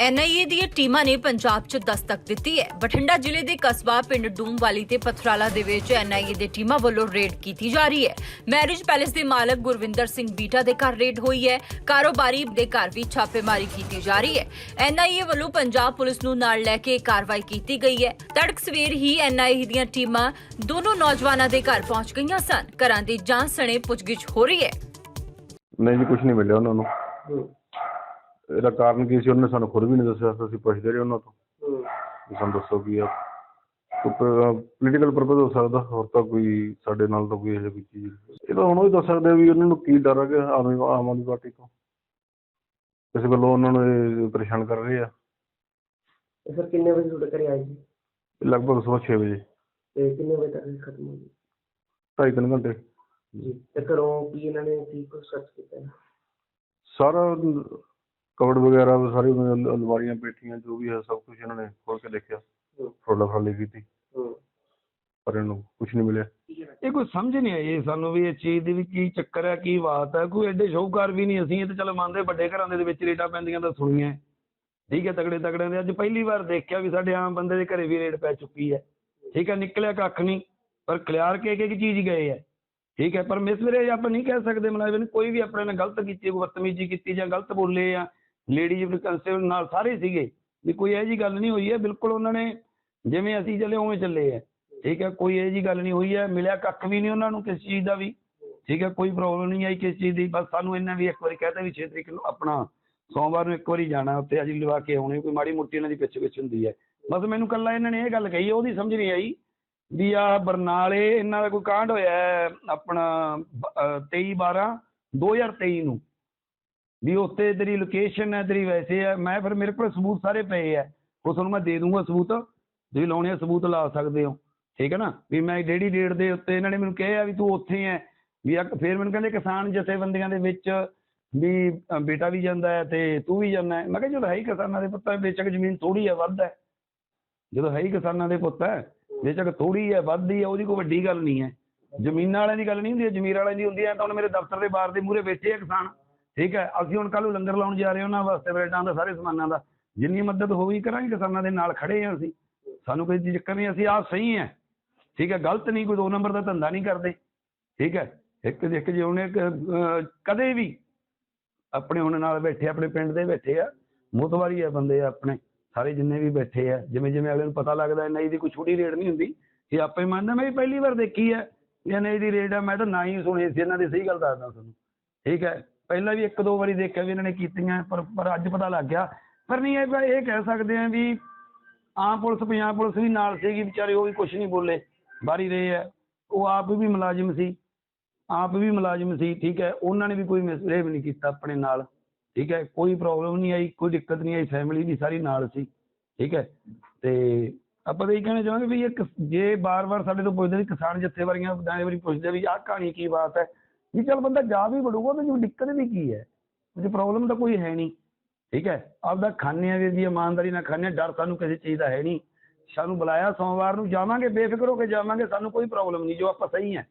NIA ਦੀਆਂ ਟੀਮਾਂ ਨੇ ਪੰਜਾਬ 'ਚ ਦਸਤਕ ਦਿੱਤੀ ਹੈ। ਬਠਿੰਡਾ ਜ਼ਿਲ੍ਹੇ ਦੇ ਕਸਬਾ ਪਿੰਡ ਡੂਮਵਾਲੀ ਤੇ ਪਥਰਾਲਾ ਦੇ ਵਿੱਚ ਐਨਆਈਏ ਦੇ ਟੀਮਾਂ ਵੱਲੋਂ ਰੇਡ ਕੀਤੀ ਜਾ ਰਹੀ ਹੈ। ਮੈਰਿਜ ਪੈਲੇਸ ਦੇ ਮਾਲਕ ਗੁਰਵਿੰਦਰ ਸਿੰਘ ਬੀਟਾ ਦੇ ਘਰ ਰੇਡ ਹੋਈ ਹੈ। ਕਾਰੋਬਾਰੀ ਦੇ ਘਰ ਵੀ ਛਾਪੇਮਾਰੀ ਕੀਤੀ ਜਾ ਰਹੀ ਹੈ। ਐਨਆਈਏ ਵੱਲੋਂ ਪੰਜਾਬ ਪੁਲਿਸ ਨੂੰ ਨਾਲ ਲੈ ਕੇ ਕਾਰਵਾਈ ਕੀਤੀ ਗਈ ਹੈ। ਤੜਕ ਸਵੇਰ ਹੀ ਐਨਆਈਏ ਦੀਆਂ ਟੀਮਾਂ ਦੋਨੋਂ ਨੌਜਵਾਨਾਂ ਦੇ ਘਰ ਪਹੁੰਚ ਗਈਆਂ ਸਨ। ਘਰਾਂ ਦੀ ਜਾਂਚ ਸਣੇ ਪੁੱਛਗਿੱਛ ਹੋ ਰਹੀ ਹੈ। ਨਹੀਂ ਜੀ ਕੁਝ ਨਹੀਂ ਮਿਲਿਆ ਉਹਨਾਂ ਨੂੰ। ਇਹਦਾ ਕਾਰਨ ਕੀ ਸੀ ਉਹਨੇ ਸਾਨੂੰ ਖੁਦ ਵੀ ਨਹੀਂ ਦੱਸਿਆ ਅਸੀਂ ਪੁੱਛਦੇ ਰਹੇ ਉਹਨਾਂ ਤੋਂ। ਵੀ ਸਾਨੂੰ ਦੱਸੋ ਕੀ ਆ। ਪੋਲੀਟੀਕਲ ਪਰਪਸ ਹੋ ਸਕਦਾ ਹੋਰ ਤਾਂ ਕੋਈ ਸਾਡੇ ਨਾਲ ਤਾਂ ਕੋਈ ਇਹੋ ਜਿਹੀ ਚੀਜ਼। ਇਹ ਤਾਂ ਹੁਣ ਉਹ ਹੀ ਦੱਸ ਸਕਦੇ ਆ ਵੀ ਉਹਨਾਂ ਨੂੰ ਕੀ ਡਰ ਹੈ ਕਿ ਆਮ ਆਮ ਆਦਮੀ ਪਾਰਟੀ ਤੋਂ। ਇਸ ਵੱਲੋਂ ਉਹਨਾਂ ਨੂੰ ਇਹ ਪਰੇਸ਼ਾਨ ਕਰ ਰਹੇ ਆ। ਤੇ ਸਰ ਕਿੰਨੇ ਵਜੇ ਤੁਹਾਡੇ ਘਰੇ ਆਏ ਜੀ? ਲਗਭਗ ਸਵੇਰ 6 ਵਜੇ। ਤੇ ਕਿੰਨੇ ਵਜੇ ਤੱਕ ਖਤਮ ਹੋ ਗਈ ਢਾਈ ਤਿੰਨ ਘੰਟੇ। ਜੀ ਤੇ ਘਰੋਂ ਕੀ ਇਹਨਾਂ ਨੇ ਕੀ ਕੁਝ ਸਰਚ ਕੀਤਾ ਹੈ? ਸਾਰਾ ਕਵਰ ਵਗੈਰਾ ਸਾਰੀ ਅਲ- ਅਲਮਾਰੀਆਂ ਪੇਟੀਆਂ ਜੋ ਵੀ ਹੈ ਸਭ ਕੁਝ ਇਹਨਾਂ ਨੇ ਖੋਲ ਕੇ ਦੇਖਿਆ। ਹੂੰ। ਫਰੋਲਾ ਫਰਲੀ ਕੀਤੀ। ਹੂੰ। ਪਰ ਇਹਨੂੰ ਕੁਝ ਨਹੀਂ ਮਿਲਿਆ। ਇਹ ਕੋਈ ਸਮਝ ਨਹੀਂ ਆਈ ਸਾਨੂੰ ਵੀ ਇਹ ਚੀਜ਼ ਦੀ ਵੀ ਕੀ ਚੱਕਰ ਹੈ ਕੀ ਬਾਤ ਹੈ। ਕੋਈ ਐਡੇ ਸ਼ੌਹਕਾਰ ਵੀ ਨਹੀਂ ਅਸੀਂ ਇਹ ਤਾਂ ਚਲੋ ਮੰਨਦੇ ਵੱਡੇ ਘਰਾਂ ਦੇ ਵਿੱਚ ਰੇਟਾਂ ਪੈਂਦੀਆਂ ਤਾਂ ਸੁਣੀਆਂ। ਠੀਕ ਹੈ ਤਗੜੇ ਤਗੜੇ ਦੇ। ਅੱਜ ਪਹਿਲੀ ਵਾਰ ਦੇਖਿਆ ਵੀ ਸਾਡੇ ਆਮ ਬੰਦੇ ਦੇ ਘਰੇ ਵੀ ਰੇਟ ਪੈ ਚੁੱਕੀ ਹੈ। ਠੀਕ ਹੈ ਨਿਕਲਿਆ ਕੱਖ ਨਹੀਂ। ਪਰ ਖਿਲਾਰ ਕੇ ਇੱਕ ਇੱਕ ਚੀਜ਼ ਗਏ ਹੈ। ਠੀਕ ਹੈ ਪਰ ਮਿਸਮਰੇ ਆਪਾਂ ਨਹੀਂ ਕਹਿ ਸਕਦੇ ਮੁਲਾਜ਼ਮ ਨੇ ਕੋਈ ਵੀ ਆਪਣੇ ਨਾਲ ਗਲਤ ਕੀਤੀ ਕੋਈ ਬਦਤਮੀਜ਼ੀ ਕੀਤੀ ਜਾਂ ਗਲਤ ਬੋਲੇ ਆ ਲੇਡੀਜ਼ ਕਨਸਟੇਬਲ ਨਾਲ ਸਾਰੇ ਸੀਗੇ ਵੀ ਕੋਈ ਇਹੋ ਜੀ ਗੱਲ ਨਹੀਂ ਹੋਈ ਹੈ। ਬਿਲਕੁਲ ਉਹਨਾਂ ਨੇ ਜਿਵੇਂ ਅਸੀਂ ਚੱਲੇ ਉਵੇਂ ਚੱਲੇ ਆ ਠੀਕ ਹੈ ਕੋਈ ਇਹੋ ਜੀ ਗੱਲ ਨਹੀਂ ਹੋਈ ਹੈ। ਮਿਲਿਆ ਕੱਖ ਵੀ ਨਹੀਂ ਉਹਨਾਂ ਨੂੰ ਕਿਸੇ ਚੀਜ਼ ਦਾ ਵੀ। ਠੀਕ ਹੈ ਕੋਈ ਪ੍ਰੋਬਲਮ ਨਹੀਂ ਆਈ ਕਿਸੇ ਚੀਜ਼ ਦੀ। ਬਸ ਸਾਨੂੰ ਇਹਨਾਂ ਵੀ ਇੱਕ ਵਾਰੀ ਕਹਤਾ ਵੀ 6 ਤਰੀਕ ਨੂੰ ਆਪਣਾ ਸੋਮਵਾਰ ਨੂੰ ਇੱਕ ਵਾਰੀ ਜਾਣਾ ਉੱਥੇ ਅੱਜ ਲਵਾ ਕੇ ਆਉਣੇ ਕੋਈ ਮਾੜੀ ਮੋਟੀ ਇਹਨਾਂ ਦੀ ਪਿੱਛੇ ਪਿੱਛੇ ਹੁੰਦੀ ਹੈ। ਬਸ ਮੈਨੂੰ ਕੱਲਾ ਇਹਨਾਂ ਨੇ ਇਹ ਗੱਲ ਕਹੀ ਹੈ, ਉਹਦੀ ਸਮਝ ਨਹੀਂ ਆਈ। ਵੀ ਆ ਬਰਨਾਲੇ ਇਹਨਾਂ ਦਾ ਕੋਈ ਕਾਂਡ ਹੋਇਆ ਹੈ ਆਪਣਾ 23 12 2023 ਨੂੰ। ਵੀ ਉੱਤੇ ਤੇਰੀ ਲੋਕੇਸ਼ਨ ਹੈ, ਤੇਰੀ ਵੈਸੇ ਹੈ। ਮੈਂ ਫਿਰ ਮੇਰੇ ਕੋਲ ਸਬੂਤ ਸਾਰੇ ਪਏ ਆ ਉਹ ਤੁਹਾਨੂੰ ਮੈਂ ਦੇ ਦੂੰਗਾ ਸਬੂਤ। ਤੁਸੀਂ ਲਾਉਣੇ ਆ ਸਬੂਤ, ਲਾ ਸਕਦੇ ਹੋ। ਠੀਕ ਹੈ ਨਾ? ਵੀ ਮੈਂ ਡੇਡੀ ਡੇਟ ਦੇ ਉੱਤੇ ਇਹਨਾਂ ਨੇ ਮੈਨੂੰ ਕਿਹਾ ਵੀ ਤੂੰ ਉੱਥੇ ਹੈ। ਵੀ ਆ ਫਿਰ ਮੈਨੂੰ ਕਹਿੰਦੇ ਕਿਸਾਨ ਜਥੇਬੰਦੀਆਂ ਦੇ ਵਿੱਚ ਵੀ ਬੇਟਾ ਵੀ ਜਾਂਦਾ ਹੈ ਤੇ ਤੂੰ ਵੀ ਜਾਂਦਾ ਹੈ। ਮੈਂ ਕਿਹਾ ਜਦੋਂ ਹੈ ਹੀ ਕਿਸਾਨਾਂ ਦੇ ਪੁੱਤ ਹੈ ਬੇਸ਼ੱਕ ਜ਼ਮੀਨ ਥੋੜੀ ਹੈ, ਵੱਧ ਹੈ। ਜਦੋਂ ਹੈ ਹੀ ਕਿਸਾਨਾਂ ਦੇ ਪੁੱਤ ਹੈ। ਬੇਸ਼ੱਕ ਥੋੜੀ ਹੈ ਵੱਧਦੀ ਹੈ ਉਹਦੀ ਕੋਈ ਵੱਡੀ ਗੱਲ ਨਹੀਂ ਹੈ। ਜ਼ਮੀਨਾਂ ਵਾਲਿਆਂ ਦੀ ਗੱਲ ਨਹੀਂ ਹੁੰਦੀ, ਜ਼ਮੀਰ ਵਾਲਿਆਂ ਦੀ ਹੁੰਦੀ ਹੈ, ਤਾਂ ਹੁਣ ਮੇਰੇ ਦਫ਼ਤਰ ਦੇ ਬਾਹਰ ਦੇ ਮੂਹਰੇ ਬੈਠੇ ਆ ਕਿਸਾਨ। ਠੀਕ ਹੈ, ਅਸੀਂ ਹੁਣ ਕੱਲ ਨੂੰ ਲੰਗਰ ਲਾਉਣ ਜਾ ਰਹੇ ਹਾਂ, ਉਹਨਾਂ ਵਾਸਤੇ ਬ੍ਰੈਡਾਂ ਦਾ, ਸਾਰੇ ਸਮਾਨਾਂ ਦਾ। ਜਿੰਨੀ ਮਦਦ ਹੋਈ ਕਰਾਂਗੇ, ਕਿਸਾਨਾਂ ਦੇ ਨਾਲ ਖੜੇ ਹਾਂ ਅਸੀਂ। ਸਾਨੂੰ ਕੋਈ ਚੱਕਰ ਨਹੀਂ, ਅਸੀਂ ਆਪ ਸਹੀ ਹੈ। ਠੀਕ ਹੈ, ਗਲਤ ਨਹੀਂ, ਕੋਈ ਦੋ ਨੰਬਰ ਦਾ ਧੰਦਾ ਨਹੀਂ ਕਰਦੇ। ਠੀਕ ਹੈ, ਇੱਕ ਇੱਕ ਜੇ ਉਹਨੇ ਕਦੇ ਵੀ ਆਪਣੇ ਹੁਣ ਨਾਲ ਬੈਠੇ, ਆਪਣੇ ਪਿੰਡ ਦੇ ਬੈਠੇ ਆ, ਮੁਤਵਾਰੀ ਆ ਬੰਦੇ ਆ ਆਪਣੇ। ਸਾਰੇ ਜਿੰਨੇ ਵੀ ਬੈਠੇ ਆ, ਜਿਵੇਂ ਜਿਵੇਂ ਅਗਲੇ ਨੂੰ ਪਤਾ ਲੱਗਦਾ ਨਹੀਂ ਦੀ ਕੋਈ ਛੋਟੀ ਰੇਟ ਨਹੀਂ ਹੁੰਦੀ, ਇਹ ਆਪੇ ਮੰਨਦਾ, ਮੈਂ ਵੀ ਪਹਿਲੀ ਵਾਰ ਦੇਖੀ ਹੈ ਇਹ ਨਹੀਂ ਦੀ ਰੇਟ ਆ, ਮੈਂ ਤਾਂ ਨਾ ਹੀ ਸੁਣੀ ਸੀ, ਇਹਨਾਂ ਦੀ ਸਹੀ ਗੱਲ ਦੱਸਦਾ ਤੁਹਾਨੂੰ। ਠੀਕ ਹੈ, ਪਹਿਲਾਂ ਵੀ ਇੱਕ ਦੋ ਵਾਰੀ ਦੇਖਿਆ ਵੀ ਇਹਨਾਂ ਨੇ ਕੀਤੀਆਂ, ਪਰ ਪਰ ਅੱਜ ਪਤਾ ਲੱਗ ਗਿਆ। ਪਰ ਨਹੀਂ, ਇਹ ਇਹ ਕਹਿ ਸਕਦੇ ਆ ਵੀ ਆਮ ਪੁਲਿਸ, ਪੰਜਾਬ ਪੁਲਿਸ ਵੀ ਨਾਲ ਸੀਗੀ, ਵਿਚਾਰੇ ਉਹ ਵੀ ਕੁਝ ਨਹੀਂ ਬੋਲੇ, ਬਾਹਰੀ ਰਹੇ ਆ। ਉਹ ਆਪ ਵੀ ਮੁਲਾਜ਼ਮ ਸੀ, ਆਪ ਵੀ ਮੁਲਾਜ਼ਮ ਸੀ, ਠੀਕ ਹੈ, ਉਹਨਾਂ ਨੇ ਵੀ ਕੋਈ ਮਿਸਬਿਹੇਵ ਨਹੀਂ ਕੀਤਾ ਆਪਣੇ ਨਾਲ। ਠੀਕ ਹੈ, ਕੋਈ ਪ੍ਰੋਬਲਮ ਨਹੀਂ ਆਈ, ਕੋਈ ਦਿੱਕਤ ਨਹੀਂ ਆਈ ਫੈਮਿਲੀ ਵੀ ਸਾਰੀ ਨਾਲ ਸੀ, ਠੀਕ ਹੈ। ਤੇ ਆਪਾਂ ਤਾਂ ਇਹ ਕਹਿਣਾ ਚਾਹਾਂਗੇ ਵੀ ਇਹ ਕਿਸ- ਜੇ ਬਾਰ-ਬਾਰ ਸਾਡੇ ਤੋਂ ਪੁੱਛਦੇ ਵੀ ਕਿਸਾਨ ਜਥੇਬੰਦੀਆਂ ਦਾਣੇ ਵਾਰੀ ਪੁੱਛਦੇ ਵੀ ਆਹ ਕਹਾਣੀ ਕੀ ਬਾਤ ਹੈ, ਵੀ ਚੱਲ ਬੰਦਾ ਜਾ ਵੀ ਵੜੂਗਾ ਤੇ ਜੋ ਦਿੱਕਤ ਵੀ ਕੀ ਹੈ? ਉਹਦੀ ਪ੍ਰੋਬਲਮ ਤਾਂ ਕੋਈ ਹੈ ਨਹੀਂ, ਠੀਕ ਹੈ। ਆਪਦਾ ਖਾਣੇ ਆ ਵੀ ਦੀ ਇਮਾਨਦਾਰੀ ਨਾਲ ਖਾਣੇ ਡਰ ਸਾਨੂੰ ਕਿਸੇ ਚੀਜ਼ ਦਾ ਹੈ ਨਹੀਂ। ਸਾਨੂੰ ਬੁਲਾਇਆ ਸੋਮਵਾਰ ਨੂੰ, ਜਾਵਾਂਗੇ, ਬੇਫਿਕਰ ਹੋ ਕੇ ਜਾਵਾਂਗੇ, ਸਾਨੂੰ ਕੋਈ ਪ੍ਰੋਬਲਮ ਨਹੀਂ, ਜੋ ਆਪਾਂ ਸਹੀ ਹੈ।